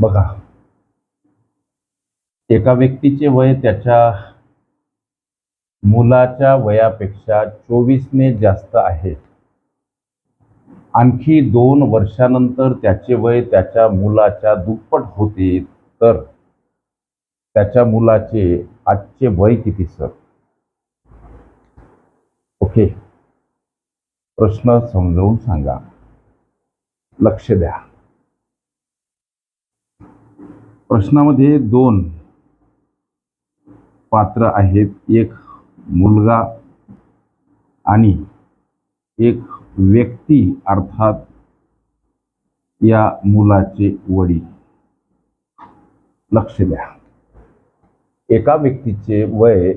बघा. एका व्यक्तीचे वय त्याच्या मुलाच्या वयापेक्षा चोवीसने जास्त आहे. आणखी दोन वर्षानंतर त्याचे वय त्याच्या मुलाच्या दुप्पट होते तर त्याच्या मुलाचे आजचे वय किती सर? ओके. प्रश्न समजवून सांगा. लक्ष द्या. प्रश्नामध्ये दोन पात्र आहेत. एक मुलगा आणि एक व्यक्ती अर्थात या मुलाचे वडील. लक्ष द्या. एका व्यक्तीचे वय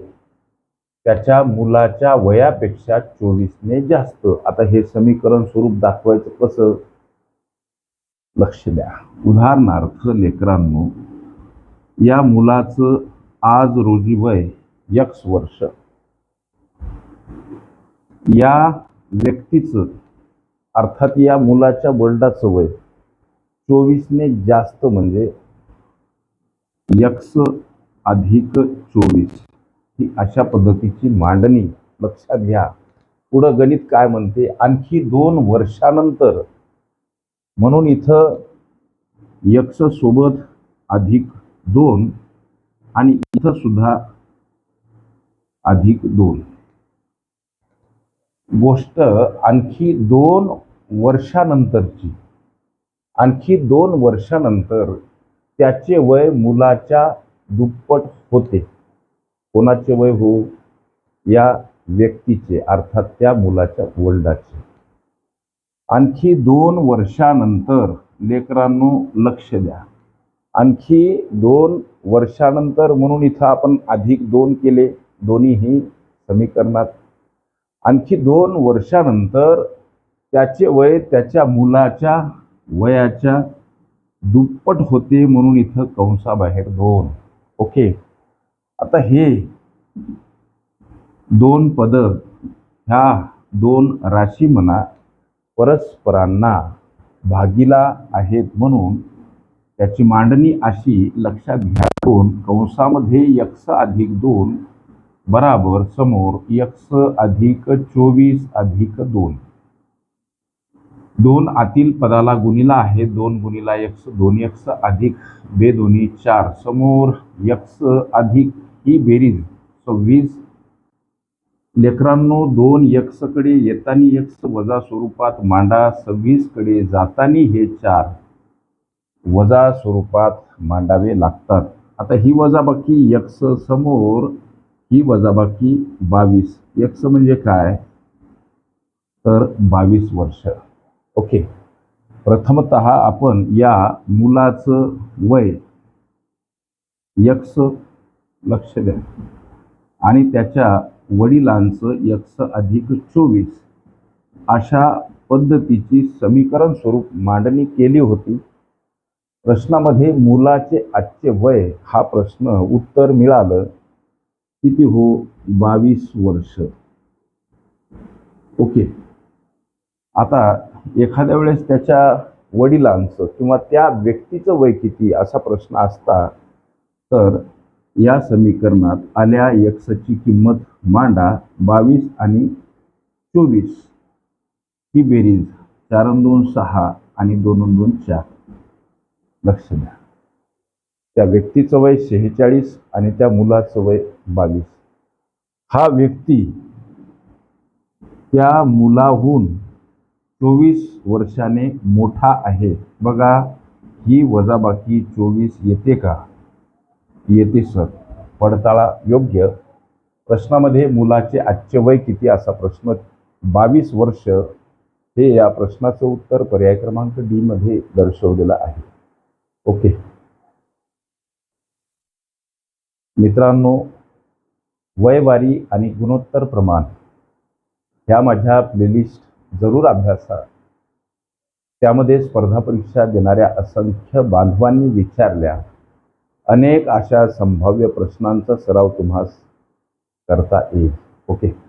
त्याच्या मुलाच्या वयापेक्षा चोवीसने जास्त. आता हे समीकरण स्वरूप दाखवायचं कसं? लक्ष द्या. उदाहरणार्थ लेकरांनो या मुलाचं आज रोजी वय यक्स वर्ष. या व्यक्तीचं अर्थात या मुलाच्या वडिलाचं वय चोवीसने जास्त म्हणजे यक्स अधिक चोवीस. ही अशा पद्धतीची मांडणी लक्षात घ्या. पुढं गणित काय म्हणते? आणखी दोन वर्षानंतर. म्हणून इथं यक्ष सोबत अधिक दोन आणि इथं सुद्धा अधिक दोन. गोष्ट आणखी दोन वर्षानंतरची. आणखी दोन वर्षानंतर त्याचे वय मुलाच्या दुप्पट होते. कोणाचे वय हो या व्यक्तीचे अर्थात त्या मुलाच्या वडिलाचे. आणखी दोन वर्षानंतर लेकरांनो लक्ष द्या. आणखी दोन वर्षानंतर म्हणून इथं आपण अधिक दोन केले दोन्हीही समीकरणात. आणखी दोन वर्षानंतर त्याचे वय त्याच्या मुलाच्या वयाच्या दुप्पट होते म्हणून इथं कंसाबाहेर दोन. ओके? आता हे दोन पद ह्या दोन राशी म्हणा परस्परांना भागीला आहेत म्हणून त्याची मांडणी अशी लक्षात घ्या. दोन कंसामध्ये यक्स अधिक दोन बराबर समोर यक्स अधिक चोवीस अधिक दोन. दोन आतील पदाला गुणिला आहे दोन गुणिला यक्स दोन यक्ष अधिक बे दोन्ही चार. समोर यक्स अधिक ही बेरीज. सव्वीस लेकरांनो दोन यक्सकडे येतानी यक्ष वजा स्वरूपात मांडा सव्वीसकडे जातानी हे चार. वजा स्वरूपात मांडावे लागतात. आता ही वजाबाकी यक्ष समोर ही वजाबाकी बावीस. यक्स म्हणजे काय? तर बावीस वर्ष. ओके. प्रथमत आपण या मुलाचं वय यक्स लक्ष द्या. आणि त्याच्या वडिलांचं यक्ष अधिक चोवीस. अशा पद्धतीची समीकरण स्वरूप मांडणी केली होती. प्रश्नामध्ये मुलाचे आजचे वय हा प्रश्न उत्तर मिळालं किती हो? बावीस वर्ष. ओके. आता एखाद्या वेळेस त्याच्या वडिलांचं किंवा त्या व्यक्तीचं वय किती असा प्रश्न असता तर या समीकरणात आल्या एक्सची किंमत मांडा बावीस आणि चोवीस. ही बेरीज चार दोन सहा आणि दोन दोन चार. लक्ष द्या. त्या व्यक्तीचं वय शेहेचाळीस आणि त्या मुलाचं वय बावीस. हा व्यक्ती त्या मुलाहून चोवीस वर्षाने मोठा आहे. बघा ही वजाबाकी चोवीस येते का? येते सर. पडताळा योग्य. प्रश्नामध्ये मुलाचे आजचे वय किती असा प्रश्न. बावीस वर्ष हे या प्रश्नाचं उत्तर पर्याय क्रमांक डी मध्ये दर्शवलेलं आहे. ओके. मित्रांनो वयवारी आणि गुणोत्तर प्रमाण ह्या माझ्या प्लेलिस्ट जरूर अभ्यासा. त्यामध्ये स्पर्धा परीक्षा देणाऱ्या असंख्य बांधवांनी विचारल्या. अनेक अशा संभाव्य प्रश्नांचा सराव तुम्हास करता येईल. ओके.